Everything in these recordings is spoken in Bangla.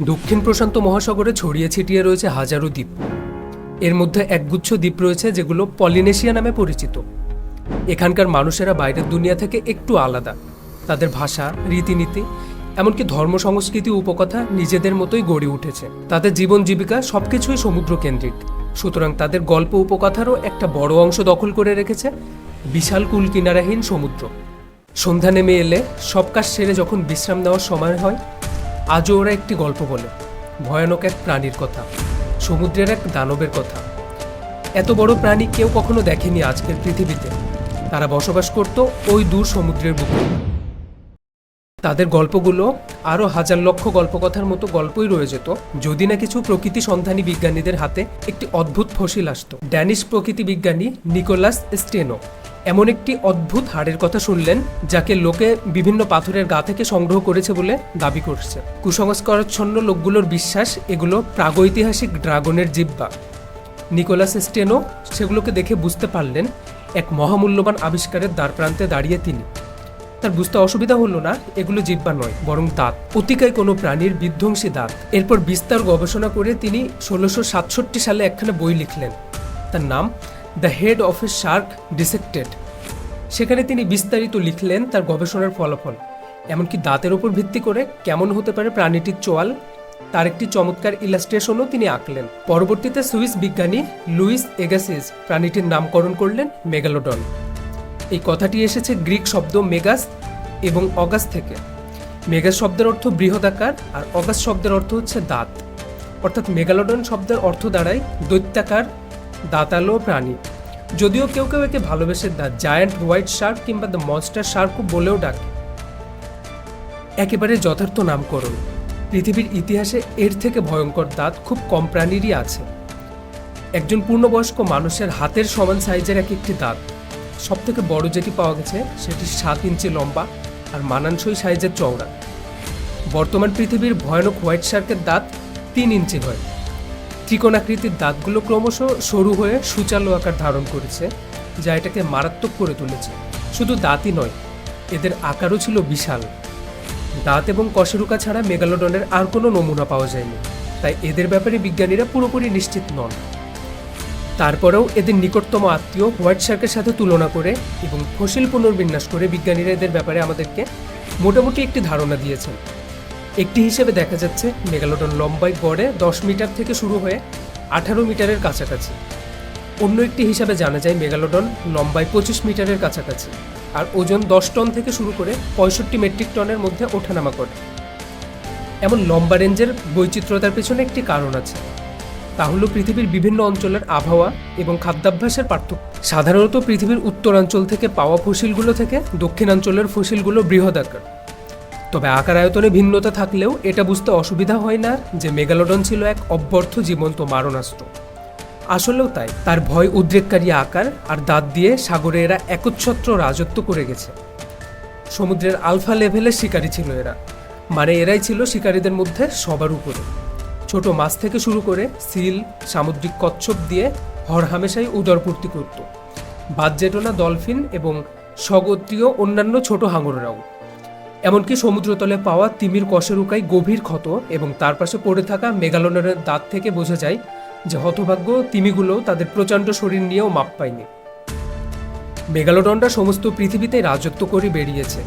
দক্ষিণ প্রশান্ত মহাসাগরে ছড়িয়ে ছিটিয়ে রয়েছে হাজারো দ্বীপ। এর মধ্যে একগুচ্ছ দ্বীপ রয়েছে যেগুলো পলিনেশিয়া নামে পরিচিত। এখানকার মানুষেরা বাইরের দুনিয়া থেকে একটু আলাদা। তাদের ভাষা, রীতিনীতি, এমনকি ধর্ম, সংস্কৃতি, উপকথা নিজেদের মতোই গড়ে উঠেছে। তাদের জীবন জীবিকা সবকিছুই সমুদ্র কেন্দ্রিক সুতরাং তাদের গল্প, উপকথারও একটা বড় অংশ দখল করে রেখেছে বিশাল কুল কিনারাহীন সমুদ্র। সন্ধ্যা নেমে এলে সব কাজ সেরে যখন বিশ্রাম নেওয়ার সময় হয় আজও ওরা একটি গল্প বলে। ভয়ানক এক প্রাণীর কথা, সমুদ্রের এক দানবের কথা। এত বড় প্রাণী কেউ কখনো দেখেনি আজকের পৃথিবীতে। তারা বসবাস করত ওই দূর সমুদ্রের বুকে। তাদের গল্পগুলো আরও হাজার লক্ষ গল্পকথার মতো গল্পই রয়ে যেত, যদি না কিছু প্রকৃতি সন্ধানী বিজ্ঞানীদের হাতে একটি অদ্ভুত ফসিল আসত। ড্যানিশ প্রকৃতি বিজ্ঞানী নিকোলাস স্টেনো এমন একটি অদ্ভুত হাড়ের কথা শুনলেন, যাকে লোকে বিভিন্ন পাথরের গা থেকে সংগ্রহ করেছে বলে দাবি করছে। কুসংস্কারাচ্ছন্ন লোকগুলোর বিশ্বাস এগুলো প্রাগৈতিহাসিক ড্রাগনের জিব্বা। নিকোলাস স্টেনো সেগুলোকে দেখে বুঝতে পারলেন, এক মহামূল্যবান আবিষ্কারের দ্বারপ্রান্তে দাঁড়িয়ে তিনি। তার বুঝতে অসুবিধা হলো না, এগুলো জিব্বা নয়, বরং দাঁত। অতিকায় কোনো প্রাণীর বিধ্বংসী দাঁত। এরপর বিস্তার গবেষণা করে তিনি ষোলোশো সাতষট্টি সালে একখানা বই লিখলেন। তার নাম the head of a shark dissected. সেখানে তিনি বিস্তারিত লিখলেন তার গবেষণার ফলাফল, এমনকি দাঁতের ওপর ভিত্তি করে কেমন হতে পারে প্রাণীটির চোয়াল, তার একটি চমৎকার ইলাস্ট্রেশনও তিনি আঁকলেন। পরবর্তীতে সুইস বিজ্ঞানী লুইস এগাসিস প্রাণীটির নামকরণ করলেন মেগালোডন। এই কথাটি এসেছে গ্রিক শব্দ মেগাস এবং অগাস থেকে। মেগাস শব্দের অর্থ বৃহদাকার আর অগাস শব্দের অর্থ হচ্ছে দাঁত। অর্থাৎ মেগালোডন শব্দের অর্থ দাঁড়ায় দৈত্যাকার দাঁতালো প্রাণী। যদিও কেউ কেউ একে ভালোবেসে দ্য জায়ান্ট হোয়াইট শার্ক কিংবা দ্য মনস্টার শার্কও বলেও ডাকে। একেবারে যথার্থ নামকরণ। পৃথিবীর ইতিহাসে এর থেকে ভয়ঙ্কর দাঁত খুব কম প্রাণীরই আছে। একজন পূর্ণবয়স্ক মানুষের হাতের সমান সাইজের এক একটি দাঁত। সব থেকে বড় যেটি পাওয়া গেছে সেটি সাত ইঞ্চি লম্বা আর মানানসই সাইজের চওড়া। বর্তমান পৃথিবীর ভয়ানক হোয়াইট শার্কের দাঁত তিন ইঞ্চি হয়। ত্রিকোণাকৃতির দাঁতগুলো ক্রমশ সরু হয়ে সুচালো আকার ধারণ করেছে, যা এটাকে মারাত্মক করে তুলেছে। শুধু দাঁতই নয়, এদের আকারও ছিল বিশাল। দাঁত এবং কশেরুকা ছাড়া মেগালোডনের আর কোনো নমুনা পাওয়া যায়নি, তাই এদের ব্যাপারে বিজ্ঞানীরা পুরোপুরি নিশ্চিত নন। তারপরেও এদের নিকটতম আত্মীয় হোয়াইট শার্কের সাথে তুলনা করে এবং ফসিল পুনর্বিন্যাস করে বিজ্ঞানীরা এদের ব্যাপারে আমাদেরকে মোটামুটি একটি ধারণা দিয়েছেন। একটি হিসেবে দেখা যাচ্ছে মেগালোডন লম্বায় গড়ে দশ মিটার থেকে শুরু হয়ে আঠারো মিটারের কাছাকাছি। অন্য একটি হিসাবে জানা যায় মেগালোডন লম্বায় পঁচিশ মিটারের কাছাকাছি আর ওজন দশ টন থেকে শুরু করে পঁয়ষট্টি মেট্রিক টনের মধ্যে ওঠানামা করে। এমন লম্বা রেঞ্জের বৈচিত্র্যতার পেছনে একটি কারণ আছে। তা হলো পৃথিবীর বিভিন্ন অঞ্চলের আবহাওয়া এবং খাদ্যাভ্যাসের পার্থক্য। সাধারণত পৃথিবীর উত্তরাঞ্চল থেকে পাওয়া ফসিলগুলো থেকে দক্ষিণাঞ্চলের ফসিলগুলো বৃহদাকার। তবে আকার আয়তনে ভিন্নতা থাকলেও এটা বুঝতে অসুবিধা হয় না যে মেগালোডন ছিল এক অব্যর্থ জীবন্ত মারণাস্ত্র। আসলেও তাই, তার ভয় উদ্রেককারী আকার আর দাঁত দিয়ে সাগরে এরা একচ্ছত্র রাজত্ব করে গেছে। সমুদ্রের আলফা লেভেলের শিকারী ছিল এরা মানে এরাই ছিল শিকারীদের মধ্যে সবার উপরে। ছোট মাছ থেকে শুরু করে সিল, সামুদ্রিক কচ্ছপ দিয়ে হরহামেশাই উদরপূর্তি করত। বাদজেটোনা ডলফিন এবং স্বগোত্রীয় অন্যান্য ছোট হাঙররাও। এমনকি সমুদ্রতলে পাওয়া তিমির কশেরুকাই গভীর ক্ষত এবং তার পাশে পড়ে থাকা মেগালোনের দাঁত থেকে বোঝা যায় যে হতভাগ্য তিমিগুলো তাদের প্রচণ্ড শরীর নিয়েও মাপ পায়নি। মেগালোডনরা সমস্ত পৃথিবীতে রাজত্ব করে বেরিয়েছে।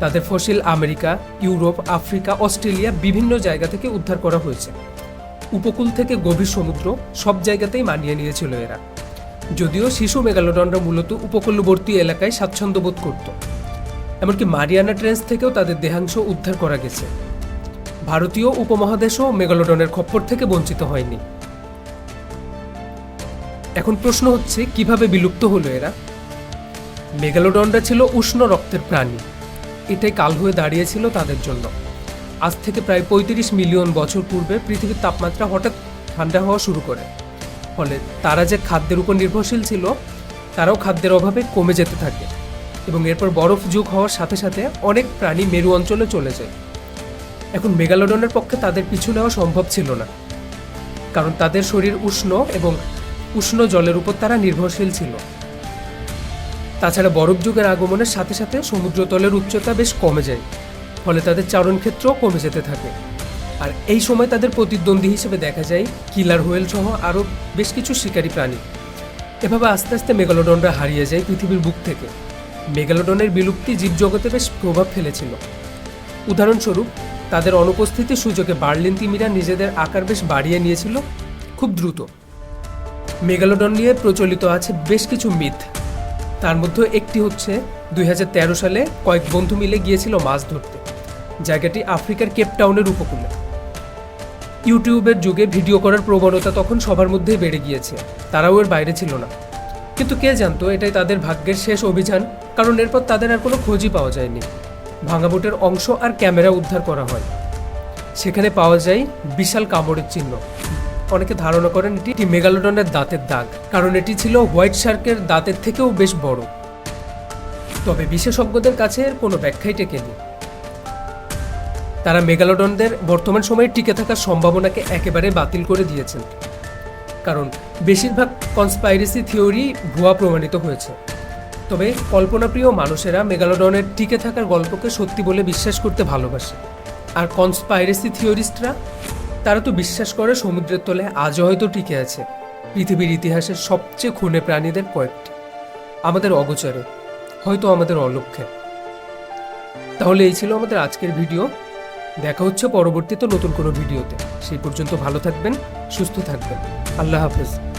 তাদের fossil America, Europe, Africa, Australia বিভিন্ন জায়গা থেকে উদ্ধার করা হয়েছে। উপকূল থেকে গভীর সমুদ্র সব জায়গাতেই মানিয়ে নিয়েছিল এরা। যদিও শিশু মেগালোডনরা মূলত উপকূলবর্তী এলাকায় স্বাচ্ছন্দ্য বোধ করত। এমনকি মারিয়ানা ট্রেন্স থেকেও তাদের দেহাংশ উদ্ধার করা গেছে। ভারতীয় উপমহাদেশও মেগালোডনের খপ্পর থেকে বঞ্চিত হয়নি। এখন প্রশ্ন হচ্ছে, কীভাবে বিলুপ্ত হলো এরা? মেগালোডনরা ছিল উষ্ণ রক্তের প্রাণী। এটাই কাল হয়ে দাঁড়িয়েছিল তাদের জন্য। আজ থেকে প্রায় পঁয়ত্রিশ মিলিয়ন বছর পূর্বে পৃথিবীর তাপমাত্রা হঠাৎ ঠান্ডা হওয়া শুরু করে। ফলে তারা যে খাদ্যের উপর নির্ভরশীল ছিল, তারাও খাদ্যের অভাবে কমে যেতে থাকে। এবং এরপর বরফ যুগ হওয়ার সাথে সাথে অনেক প্রাণী মেরু অঞ্চলে চলে যায়। এখন মেগালোডনের পক্ষে তাদের পিছু নেওয়া সম্ভব ছিল না। কারণ তাদের শরীর উষ্ণ এবং উষ্ণ জলের উপর তারা নির্ভরশীল ছিল। তাছাড়া বরফ যুগের আগমনের সাথে সাথে সমুদ্রতলের উচ্চতা বেশ কমে যায়, ফলে তাদের চারণক্ষেত্রও কমে যেতে থাকে। আর এই সময় তাদের প্রতিদ্বন্দ্বী হিসেবে দেখা যায় কিলার হোয়েল সহ আরও বেশ কিছু শিকারী প্রাণী। এভাবে আস্তে আস্তে মেগালোডনরা হারিয়ে যায় পৃথিবীর বুক থেকে। মেগালোডনের বিলুপ্তি জীবজগতে বেশ প্রভাব ফেলেছিল। উদাহরণস্বরূপ, তাদের অনুপস্থিতির সুযোগে বার্লিন তিমিরা নিজেদের আকার বেশ বাড়িয়ে নিয়েছিল খুব দ্রুত। মেগালোডন নিয়ে প্রচলিত আছে বেশ কিছু মিথ। তার মধ্যে একটি হচ্ছে, দুই হাজার তেরো সালে কয়েক বন্ধু মিলে গিয়েছিল মাছ ধরতে। জায়গাটি আফ্রিকার কেপটাউনের উপকূলে। ইউটিউবের যুগে ভিডিও করার প্রবণতা তখন সবার মধ্যেই বেড়ে গিয়েছে। তারাও এর বাইরে ছিল না। কিন্তু কে জানতো এটাই তাদের ভাগ্যের শেষ অভিযান? কারণ এরপর তাদের আর কোনো খোঁজই পাওয়া যায়নি। ভাঙা বোটের অংশ আর ক্যামেরা উদ্ধার করা হয়। সেখানে পাওয়া যায় বিশাল কামড়ের চিহ্ন। অনেকে ধারণা করেন এটি একটি মেগালোডনের দাঁতের দাগ, কারণ এটি ছিল হোয়াইট শার্কের দাঁতের থেকেও বেশ বড়। তবে বিশেষজ্ঞদের কাছে এর কোনো ব্যাখ্যাই টেকেনি। তারা মেগালোডনদের বর্তমান সময়ে টিকে থাকার সম্ভাবনাকে একেবারে বাতিল করে দিয়েছেন। কারণ বেশিরভাগ কনস্পাইরেসি থিওরি ভুয়া প্রমাণিত হয়েছে। তবে কল্পনাপ্রিয় মানুষেরা মেগালোডনের টিকে থাকার গল্পকে সত্যি বলে বিশ্বাস করতে ভালোবাসে। আর কনস্পাইরেসি থিওরিস্টরা তারা তো বিশ্বাস করে সমুদ্রের তলে আজও হয়তো টিকে আছে, পৃথিবীর ইতিহাসের সবচেয়ে খুনে প্রাণীদের কয়েকটি। আমাদের অগোচরে, হয়তো আমাদের অলক্ষ্যে তাহলে এই ছিল আমাদের আজকের ভিডিও। দেখা হচ্ছে পরবর্তীতে নতুন কোনো ভিডিওতে। সেই পর্যন্ত ভালো থাকবেন, সুস্থ থাকবেন। আল্লাহ হাফেজ।